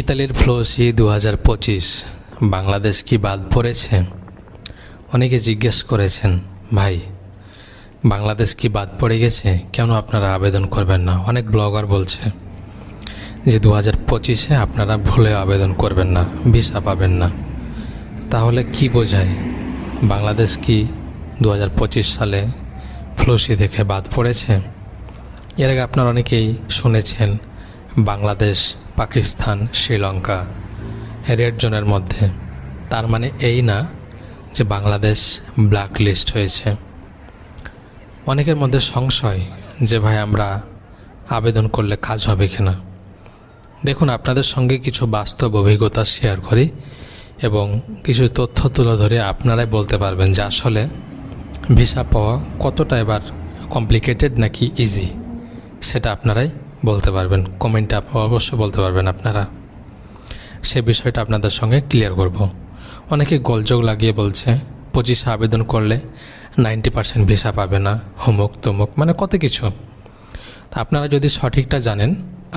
ইতালির ফ্লোসি দু হাজার পঁচিশ, বাংলাদেশ কি বাদ পড়েছে? অনেকে জিজ্ঞেস করেছেন, ভাই, বাংলাদেশ কি বাদ পড়ে গেছে? কেন আপনারা আবেদন করবেন না? অনেক ব্লগার বলছে যে দু হাজার পঁচিশে আপনারা ভুলে আবেদন করবেন না, ভিসা পাবেন না। তাহলে কি বোঝায়? বাংলাদেশ কি দু হাজার পঁচিশ সালে ফ্লোসি থেকে বাদ পড়েছে? এর আগে আপনারা অনেকেই শুনেছেন, বাংলাদেশ পাকিস্তান, শ্রীলঙ্কা রেড জোনের মধ্যে। তার মানে এই না যে বাংলাদেশ ব্ল্যাক লিস্ট হয়েছে। অনেকের মধ্যে সংশয় যে ভাই আমরা আবেদন করলে কাজ হবে কি না দেখুন, আপনাদের সঙ্গে কিছু বাস্তব অভিজ্ঞতা শেয়ার করি এবং কিছু তথ্য তুলে ধরে আপনারাই বলতে পারবেন যে আসলে ভিসা পাওয়া কতটা এবার কমপ্লিকেটেড নাকি ইজি সেটা আপনারাই বলতে পারবেন কমেন্টে অবশ্যই বলতে পারবেন আপনারা। সে বিষয়টা আপনাদের সঙ্গে ক্লিয়ার করব। অনেকে গোলযোগ লাগিয়ে বলছে, পঁচিশে আবেদন করলে নাইনটি পার্সেন্ট ভিসা পাবে না হুমুক তুমুক মানে কত কিছু। আপনারা যদি সঠিকটা জানেন,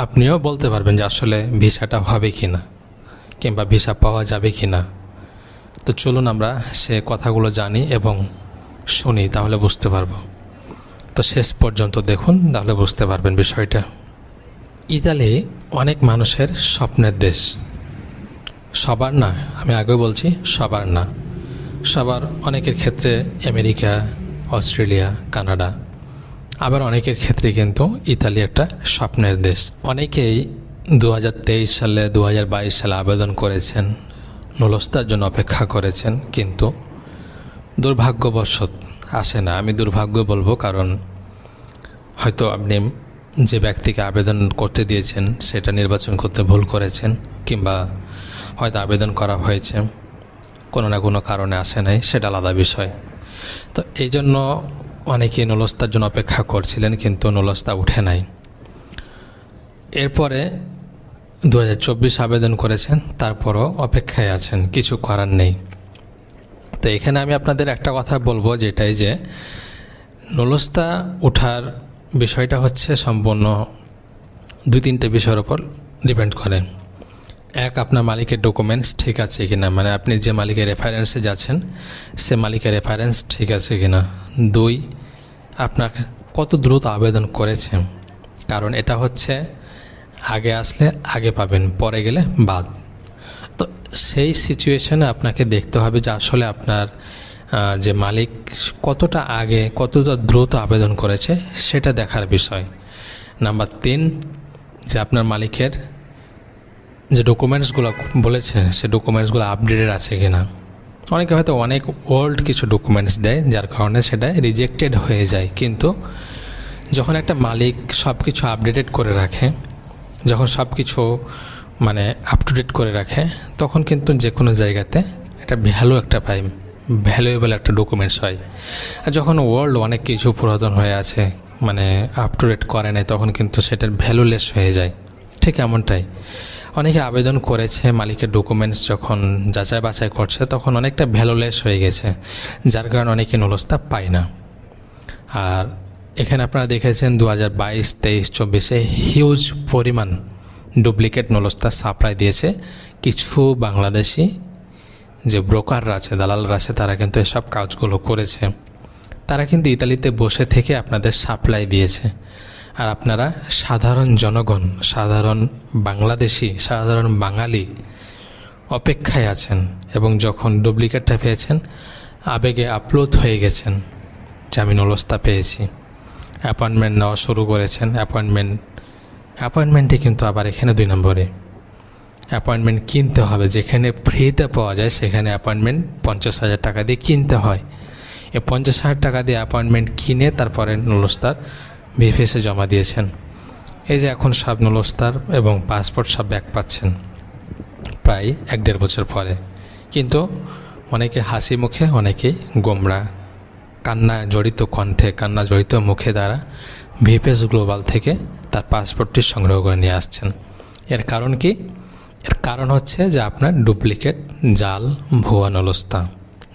আপনিও বলতে পারবেন যে আসলে ভিসাটা হবে কি না কিংবা ভিসা পাওয়া যাবে কি না তো চলুন আমরা সে কথাগুলো জানি এবং শুনি, তাহলে বুঝতে পারব। তো শেষ পর্যন্ত দেখুন, তাহলে বুঝতে পারবেন বিষয়টা। ইতালি অনেক মানুষের স্বপ্নের দেশ। সবার না, আমি আগে বলছি, সবার না। সবার অনেকের ক্ষেত্রে আমেরিকা, অস্ট্রেলিয়া, কানাডা। আবার অনেকের ক্ষেত্রে কিন্তু ইতালি একটা স্বপ্নের দেশ। অনেকেই দু হাজার তেইশ সালে দু হাজার বাইশ সালে আবেদন করেছেন, নলস্তার জন্য অপেক্ষা করেছেন, কিন্তু দুর্ভাগ্যবশত আসে না। আমি দুর্ভাগ্য বলব, কারণ হয়তো আপনি যে ব্যক্তিকে আবেদন করতে দিয়েছেন, সেটা নির্বাচন করতে ভুল করেছেন কিংবা হয়তো আবেদন করা হয়েছে, কোনো না কোনো কারণে আসে নাই, সেটা আলাদা বিষয়। তো এই জন্য অনেকেই নলস্তার জন্য অপেক্ষা করছিলেন, কিন্তু নলস্তা উঠে নাই। এরপরে দু হাজার চব্বিশ আবেদন করেছেন, তারপরও অপেক্ষায় আছেন, কিছু করার নেই। তো এখানে আমি আপনাদের একটা কথা বলব, যেটাই যে নলস্তা ওঠার বিষয়টা হচ্ছে সম্পূর্ণ দুই তিনটে বিষয়ের ওপর ডিপেন্ড করে। এক, আপনার মালিকের ডকুমেন্টস ঠিক আছে কি না মানে আপনি যে মালিকের রেফারেন্সে যাচ্ছেন, সে মালিকের রেফারেন্স ঠিক আছে কি না দুই, আপনার কত দ্রুত আবেদন করেছে? কারণ এটা হচ্ছে আগে আসলে আগে পাবেন, পরে গেলে বাদ। তো সেই সিচুয়েশনে আপনাকে দেখতে হবে যে আসলে আপনার যে মালিক কতটা আগে, কতটা দ্রুত আবেদন করেছে, সেটা দেখার বিষয়। নাম্বার তিন, যে আপনার মালিকের যে ডকুমেন্টসগুলো বলেছে সে ডকুমেন্টসগুলো আপডেটেড আছে কি না অনেকে হয়তো অনেক ওল্ড কিছু ডকুমেন্টস দেয়, যার কারণে সেটা রিজেক্টেড হয়ে যায়। কিন্তু যখন একটা মালিক সব কিছু আপডেটেড করে রাখে, যখন সব কিছু মানে আপ টু ডেট করে রাখে, তখন কিন্তু যে কোনো জায়গাতে একটা ভ্যালু একটা পাই ভ্যালুয়েবল একটা ডকুমেন্টস হয়। আর যখন ওয়ার্ল্ড অনেক কিছু পুরাতন হয়ে আছে মানে আপ টু ডেট করে নেয়, তখন কিন্তু সেটার ভ্যালুলেস হয়ে যায়। ঠিক এমনটাই। অনেকে আবেদন করেছে মালিকের ডকুমেন্টস যখন যাচাই বাছাই করছে, তখন অনেকটা ভ্যালুলেস হয়ে গেছে। যার কারণে অনেকে নলস্তা পায় না। আর এখানে আপনারা দেখেছেন দু হাজার বাইশ, তেইশ, চব্বিশে হিউজ পরিমাণ ডুপ্লিকেট নলস্তা সাপ্লাই দিয়েছে। কিছু বাংলাদেশি যে ব্রোকাররা আছে, দালালরা আছে, তারা কিন্তু এসব কাজগুলো করেছে। তারা কিন্তু ইতালিতে বসে থেকে আপনাদের সাপ্লাই দিয়েছে। আর আপনারা সাধারণ জনগণ, সাধারণ বাংলাদেশি, সাধারণ বাঙালি অপেক্ষায় আছেন এবং যখন ডুপ্লিকেটটা পেয়েছেন, আবেগে আপলোড হয়ে গেছেন। আমি নলস্তা পেয়েছি। অ্যাপয়েন্টমেন্ট নেওয়া শুরু করেছেন। অ্যাপয়েন্টমেন্ট অ্যাপয়েন্টমেন্টটি কিন্তু আবার এখানে দুই নম্বরে। অ্যাপয়েন্টমেন্ট কিনতে হবে। যেখানে ফ্রিতে পাওয়া যায়, সেখানে অ্যাপয়েন্টমেন্ট পঞ্চাশ হাজার টাকা দিয়ে কিনতে হয়। এই পঞ্চাশ হাজার টাকা দিয়ে অ্যাপয়েন্টমেন্ট কিনে তারপরে নলস্তার ভিফেসে জমা দিয়েছেন। এই যে এখন সব নলস্তার এবং পাসপোর্ট সব ব্যাক পাচ্ছেন, প্রায় এক দেড় বছর পরে। কিন্তু অনেকে হাসি মুখে অনেকেই গোমরা, কান্না জড়িত কণ্ঠে, কান্না জড়িত মুখে দ্বারা ভিপিএস গ্লোবাল থেকে তার পাসপোর্টটি সংগ্রহ করে নিয়ে আসছেন। এর কারণ কি? এর কারণ হচ্ছে যে আপনার ডুপ্লিকেট জাল ভুয়া নলস্তা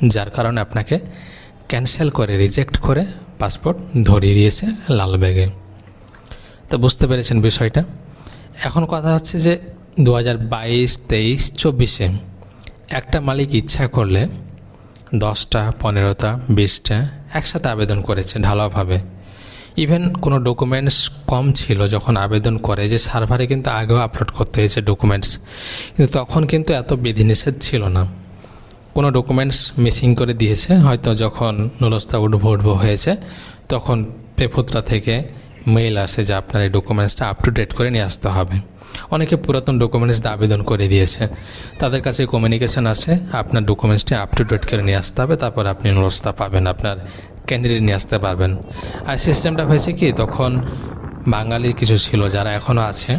যার কারণে আপনাকে ক্যান্সেল করে রিজেক্ট করে পাসপোর্ট ধরিয়ে দিয়েছে লাল ব্যাগে তো বুঝতে পেরেছেন বিষয়টা? এখন কথা হচ্ছে যে দু হাজার বাইশ, তেইশ, চব্বিশে একটা মালিক ইচ্ছা করলে দশটা, পনেরোটা, বিশটা একসাথে আবেদন করেছে ঢালাওভাবে। ইভেন কোনো ডকুমেন্টস কম ছিল যখন আবেদন করে যে সার্ভারে কিন্তু আগেও আপলোড করতে হয়েছে ডকুমেন্টস কিন্তু তখন কিন্তু এত বিধিনিষেধ ছিল না। কোনো ডকুমেন্টস মিসিং করে দিয়েছে, হয়তো যখন নুলস্তা উঠবো উঠবো হয়েছে, তখন পেফুতরা থেকে মেইল আসে যে আপনার এই ডকুমেন্টসটা আপ টু ডেট করে নিয়ে আসতে হবে। অনেকে পুরাতন ডকুমেন্টস আবেদন করে দিয়েছে। তাদের কাছে কমিউনিকেশন আসে আপনার ডকুমেন্টসটি আপ টু ডেট করে নিয়ে আসতে হবে। তারপর আপনি নুলস্তা পাবেন, আপনার ক্যান্ডিডেট নিয়ে আসতে পারবেন। আর সিস্টেমটা হয়েছে কি, তখন বাঙালি কিছু ছিল যারা এখনও আছে।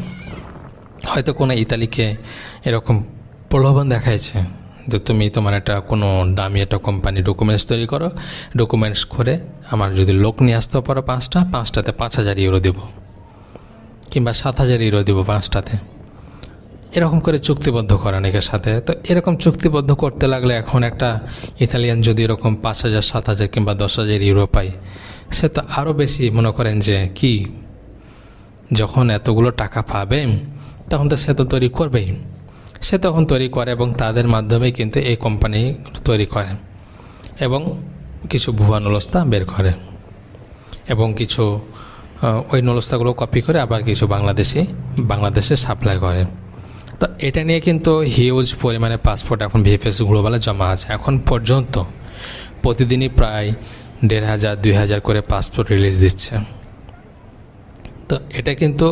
হয়তো কোনো ইতালিকে এরকম প্রলোভন দেখাইছে যে তুমি তোমার একটা কোনো দামি একটা কোম্পানি ডকুমেন্টস তৈরি করো। ডকুমেন্টস করে আমার যদি লোক নিয়ে আসতে পারো পাঁচটা, পাঁচটাতে পাঁচ হাজার ইউরো দেবো। কিংবা সাত হাজার ইউরো দেবো পাঁচটাতে। এরকম করে চুক্তিবদ্ধ করে অনেকের সাথে। তো এরকম চুক্তিবদ্ধ করতে লাগলে এখন একটা ইতালিয়ান যদি এরকম পাঁচ হাজার, সাত হাজার কিংবা দশ হাজার ইউরো পায়, সে তো আরও বেশি মনে করেন যে কি, যখন এতগুলো টাকা পাবে, তখন তো সে তো তৈরি করবেই। সে তখন তৈরি করে এবং তাদের মাধ্যমে কিন্তু এই কোম্পানি তৈরি করে এবং কিছু ভুয়া নলস্তা বের করে এবং কিছু ওই নলস্তাগুলো কপি করে আবার কিছু বাংলাদেশি, বাংলাদেশে সাপ্লাই করে। তো এটা নিয়ে কিন্তু হিউজ পরিমাণে পাসপোর্ট এখন ভিএফএস গ্লোবালে জমা আছে। এখন পর্যন্ত প্রতিদিনই প্রায় দেড় হাজার, দুই হাজার করে পাসপোর্ট রিলিজ দিচ্ছে। তো এটা কিন্তু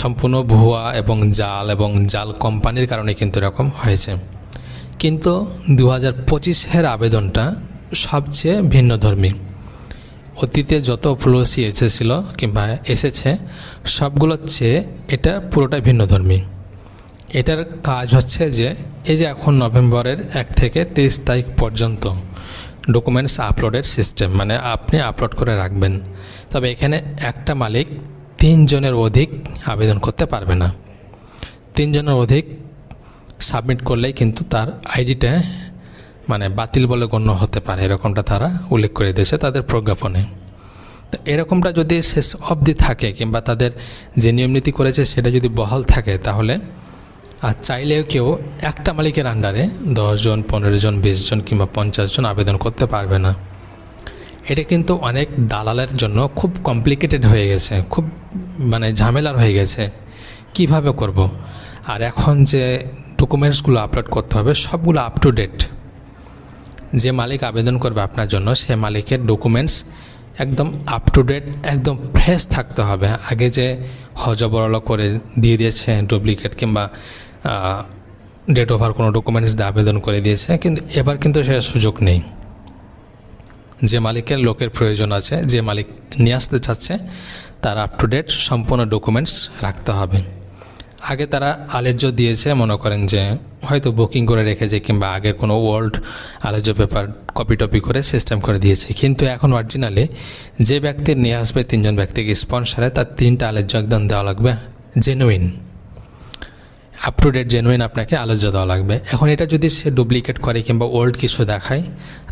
সম্পূর্ণ ভুয়া এবং জাল এবং জাল কোম্পানির কারণে কিন্তু এরকম হয়েছে। কিন্তু দু হাজার পঁচিশের আবেদনটা সবচেয়ে ভিন্নধর্মী। অতীতে যত ফ্লোসি এসেছিল কিংবা এসেছে, সবগুলোর চেয়ে এটা পুরোটাই ভিন্নধর্মী। এটার কাজ হচ্ছে যে, এই যে এখন নভেম্বরের এক থেকে তেইশ তারিখ পর্যন্ত ডকুমেন্টস আপলোডের সিস্টেম মানে আপনি আপলোড করে রাখবেন। তবে এখানে একটা মালিক তিনজনের অধিক আবেদন করতে পারবে না। তিনজনের অধিক সাবমিট করলেই কিন্তু তার আইডিটা মানে বাতিল বলে গণ্য হতে পারে, এরকমটা তারা উল্লেখ করে দিয়েছে তাদের প্রজ্ঞাপনে। এরকমটা যদি শেষ অবধি থাকে কিংবা তাদের যে নিয়মনীতি করেছে সেটা যদি বহাল থাকে তাহলে, আর চাইলেও কেউ একটা মালিকের আন্ডারে দশজন পনেরো জন, বিশ জন কিংবা পঞ্চাশ জন আবেদন করতে পারবে না। এটা কিন্তু অনেক দালালের জন্য খুব কমপ্লিকেটেড হয়ে গেছে, খুব মানে ঝামেলার হয়ে গেছে। কীভাবে করব। আর এখন যে ডকুমেন্টসগুলো আপলোড করতে হবে, সবগুলো আপ টু ডেট যে মালিক আবেদন করবে আপনার জন্য, সে মালিকের ডকুমেন্টস একদম আপ টু ডেট একদম ফ্রেশ থাকতে হবে। আগে যে হজবরল করে দিয়ে দিয়েছে ডুপ্লিকেট কিংবা ডেট ওভার কোনো ডকুমেন্টস দিয়ে আবেদন করে দিয়েছে, কিন্তু এবার কিন্তু সে সুযোগ নেই। যে মালিকের লোকের প্রয়োজন আছে, যে মালিক নিয়ে আসতে চাচ্ছে, তার আপ টু ডেট সম্পূর্ণ ডকুমেন্টস রাখতে হবে। আগে তারা আলেজ্য দিয়েছে, মনে করেন যে হয়তো বুকিং করে রেখেছে কিংবা আগের কোনো ওয়ার্ল্ড আলেজ্য পেপার কপি টপি করে সিস্টেম করে দিয়েছে। কিন্তু এখন অরিজিনালি যে ব্যক্তির নিয়ে আসবে, তিনজন ব্যক্তিকে স্পন্সারে তার তিনটা আলেজ্য একদম দেওয়া লাগবে genuine up to date genuine আপনাকে আলোচ্য দেওয়া লাগবে। এখন এটা যদি সে ডুপ্লিকেট করে কিংবা ওল্ড কিছু দেখায়,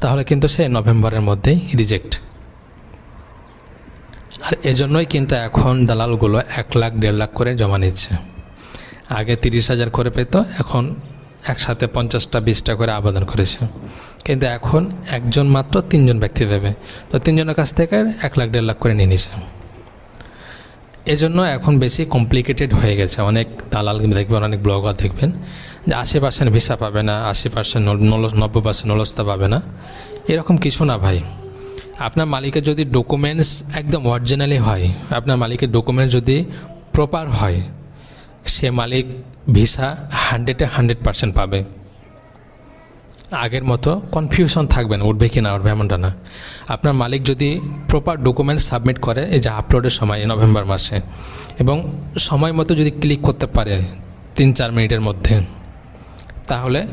তাহলে কিন্তু সে নভেম্বরের মধ্যেই রিজেক্ট আর এজন্যই কিন্তু এখন দালালগুলো এক লাখ, দেড় লাখ করে জমা নিচ্ছে। আগে তিরিশ হাজার করে পেত, এখন একসাথে পঞ্চাশটা, বিশটা করে আবেদন করেছে। কিন্তু এখন একজন মাত্র তিনজন ব্যক্তি পাবে। তো তিনজনের কাছ থেকে এক লাখ, দেড় লাখ করে নিয়ে নিছে। এজন্য এখন বেশি কমপ্লিকেটেড হয়ে গেছে। অনেক দালাল দেখবেন, অনেক ব্লগার দেখবেন, যে আশি পার্সেন্ট ভিসা পাবে না, আশি পার্সেন্ট নব্বই পার্সেন্ট নলস্তা পাবে না। এরকম কিছু না ভাই। আপনার মালিকের যদি ডকুমেন্টস একদম অরিজিনালি হয়, আপনার মালিকের ডকুমেন্টস যদি প্রপার হয় সে মালিক ভিসা হান্ড্রেডে হান্ড্রেড পার্সেন্ট পাবে। আগের মতো কনফিউশন থাকবে না, উঠবে কি না, উঠবে এমনটা না। আপনার মালিক যদি প্রপার ডকুমেন্ট সাবমিট করে, এই যে আপলোডের সময় নভেম্বর মাসে, এবং সময় মতো যদি ক্লিক করতে পারে তিন চার মিনিটের মধ্যে, তাহলে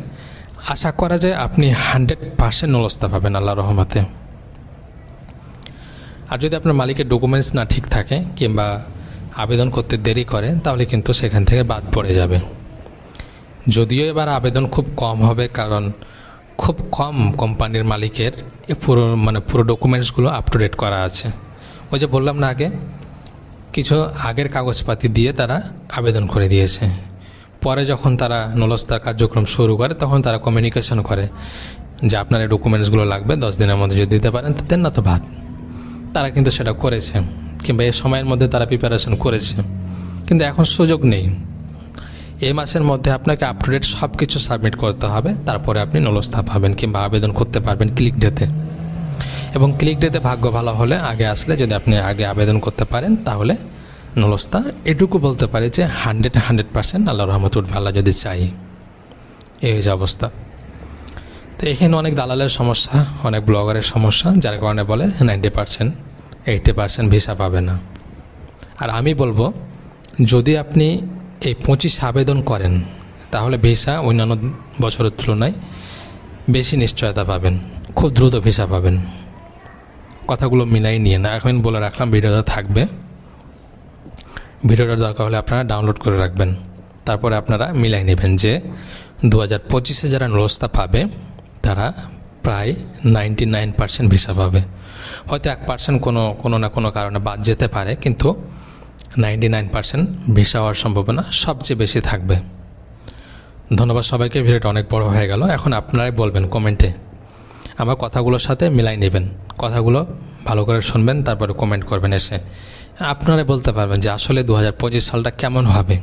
আশা করা যায় আপনি হান্ড্রেড পার্সেন্ট নলস্তা পাবেন আল্লাহ রহমতে। আর যদি আপনার মালিকের ডকুমেন্টস না ঠিক থাকে, কিংবা আবেদন করতে দেরি করে, তাহলে কিন্তু সেখান থেকে বাদ পড়ে যাবে। যদিও এবার আবেদন খুব কম হবে, কারণ খুব কম কোম্পানির মালিকের পুরো মানে পুরো ডকুমেন্টসগুলো আপ টু ডেট করা আছে। ওই যে বললাম না আগে, কিছু আগের কাগজপাতি দিয়ে তারা আবেদন করে দিয়েছে। পরে যখন তারা নলস্তার কার্যক্রম শুরু করে, তখন তারা কমিউনিকেশন করে যে আপনার এই ডকুমেন্টসগুলো লাগবে, দশ দিনের মধ্যে যদি দিতে পারেন, তো দেন না তো ভাত তারা কিন্তু সেটা করেছে। কিংবা এই সময়ের মধ্যে তারা প্রিপারেশন করেছে। কিন্তু এখন সুযোগ নেই। এই মাসের মধ্যে আপনাকে আপ টু ডেট সব কিছু সাবমিট করতে হবে, তারপরে আপনি নলস্তা পাবেন কিংবা আবেদন করতে পারবেন ক্লিক ডেতে এবং ক্লিক ডেতে ভাগ্য ভালো হলে আগে আসলে যদি আপনি আগে আবেদন করতে পারেন, তাহলে নলস্তা এটুকু বলতে পারি যে হান্ড্রেড হান্ড্রেড পার্সেন্ট আল্লাহ রহমত আল্লাহ যদি চাই। এই হচ্ছে অবস্থা। তো এখানে অনেক দালালের সমস্যা, অনেক ব্লগারের সমস্যা, যার কারণে বলে ninety percent eighty percent visa পাবে না। আর আমি বলব, যদি আপনি এই পঁচিশ আবেদন করেন, তাহলে ভিসা অন্যান্য বছরের তুলনায় বেশি নিশ্চয়তা পাবেন, খুব দ্রুত ভিসা পাবেন। কথাগুলো মিলাই নিয়ে না, এখন বলে রাখলাম, ভিডিওটা থাকবে। ভিডিওটা দরকার হলে আপনারা ডাউনলোড করে রাখবেন। তারপরে আপনারা মিলাই নেবেন যে দু হাজার পঁচিশে যারা নরস্তা পাবে, তারা প্রায় নাইনটি নাইন পার্সেন্ট ভিসা পাবে। হয়তো এক পার্সেন্ট কোনো কোনো না কোনো কারণে বাদ যেতে পারে, কিন্তু নাইনটি নাইন পার্সেন্ট ভিসা হওয়ার সম্ভাবনা সবচেয়ে বেশি থাকবে। ধন্যবাদ সবাইকে, ভিডিওটা অনেক বড় হয়ে গেল। এখন আপনারাই বলবেন কমেন্টে। আমার কথাগুলোর সাথে মিলাই নেবেন। কথাগুলো ভালো করে শুনবেন, তারপরে কমেন্ট করবেন এসে। আপনারাই বলতে পারবেন যে আসলে দু হাজার পঁচিশ সালটা কেমন হবে।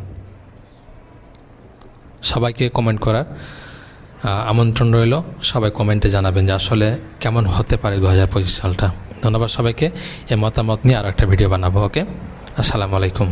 সবাইকে কমেন্ট করার আমন্ত্রণ রইল। সবাই কমেন্টে জানাবেন যে আসলে কেমন হতে পারে দু হাজার পঁচিশ সালটা। ধন্যবাদ সবাইকে। এ মতামত নিয়ে আর একটা ভিডিও বানাবো, ওকে? আসসালামু আলাইকুম।